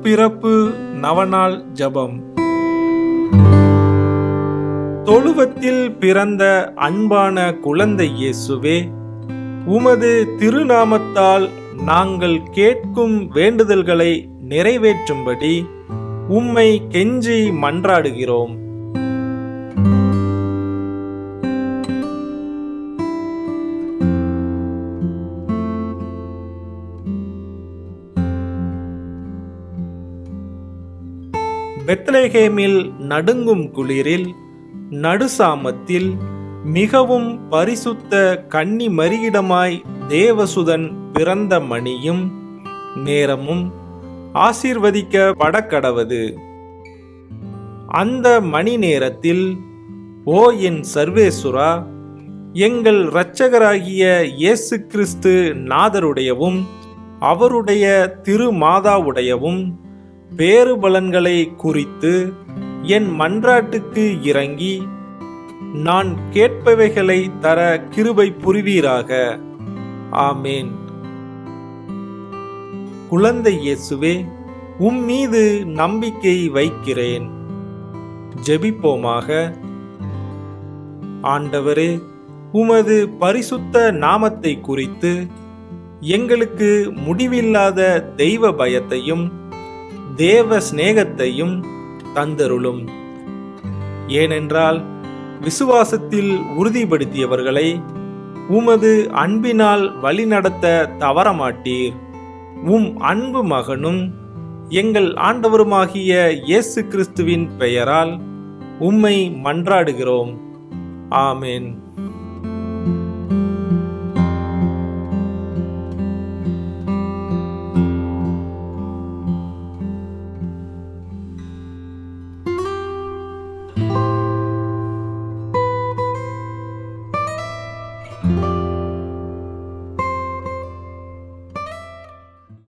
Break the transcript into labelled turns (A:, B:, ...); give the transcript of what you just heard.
A: மறுபிறப்பு நவநாள் ஜபம். தொழுவத்தில் பிறந்த அன்பான குழந்தை இயேசுவே உமது திருநாமத்தால் நாங்கள் கேட்கும் வேண்டுதல்களை நிறைவேற்றும்படி உம்மை கெஞ்சி மன்றாடுகிறோம். பெத்லேஹேமில் நடுங்கும் குளிரில் நடுசாமத்தில் மிகவும் பரிசுத்த கன்னி மரியிடமாய் தேவசுதன் பிறந்த மணியும் நேரமும் ஆசீர்வதிக்க படக்கடவது அந்த மணி நேரத்தில் ஓ என் சர்வேசுரா எங்கள் இரட்சகராகிய இயேசு கிறிஸ்து நாதருடையவும் அவருடைய திருமாதாவுடையவும் பேறுபலன்களை குறித்து என் மன்றாட்டுக்கு இறங்கி நான் கேட்பவைகளை தர கிருபை புரிவீராக. ஆமேன். குழந்தை இயேசுவே உம் மீது நம்பிக்கை வைக்கிறேன். ஜெபிப்போமாக. ஆண்டவரே உமது பரிசுத்த நாமத்தை குறித்து எங்களுக்கு முடிவில்லாத தெய்வ பயத்தையும் தேவ சிநேகத்தையும் தந்தருளும். ஏனென்றால் விசுவாசத்தில் உறுதிப்படுத்தியவர்களை உமது அன்பினால் வழிநடத்த தவறமாட்டீர். உம் அன்பு மகனும் எங்கள் ஆண்டவருமாகிய இயேசு கிறிஸ்துவின் பெயரால் உம்மை மன்றாடுகிறோம். ஆமேன்.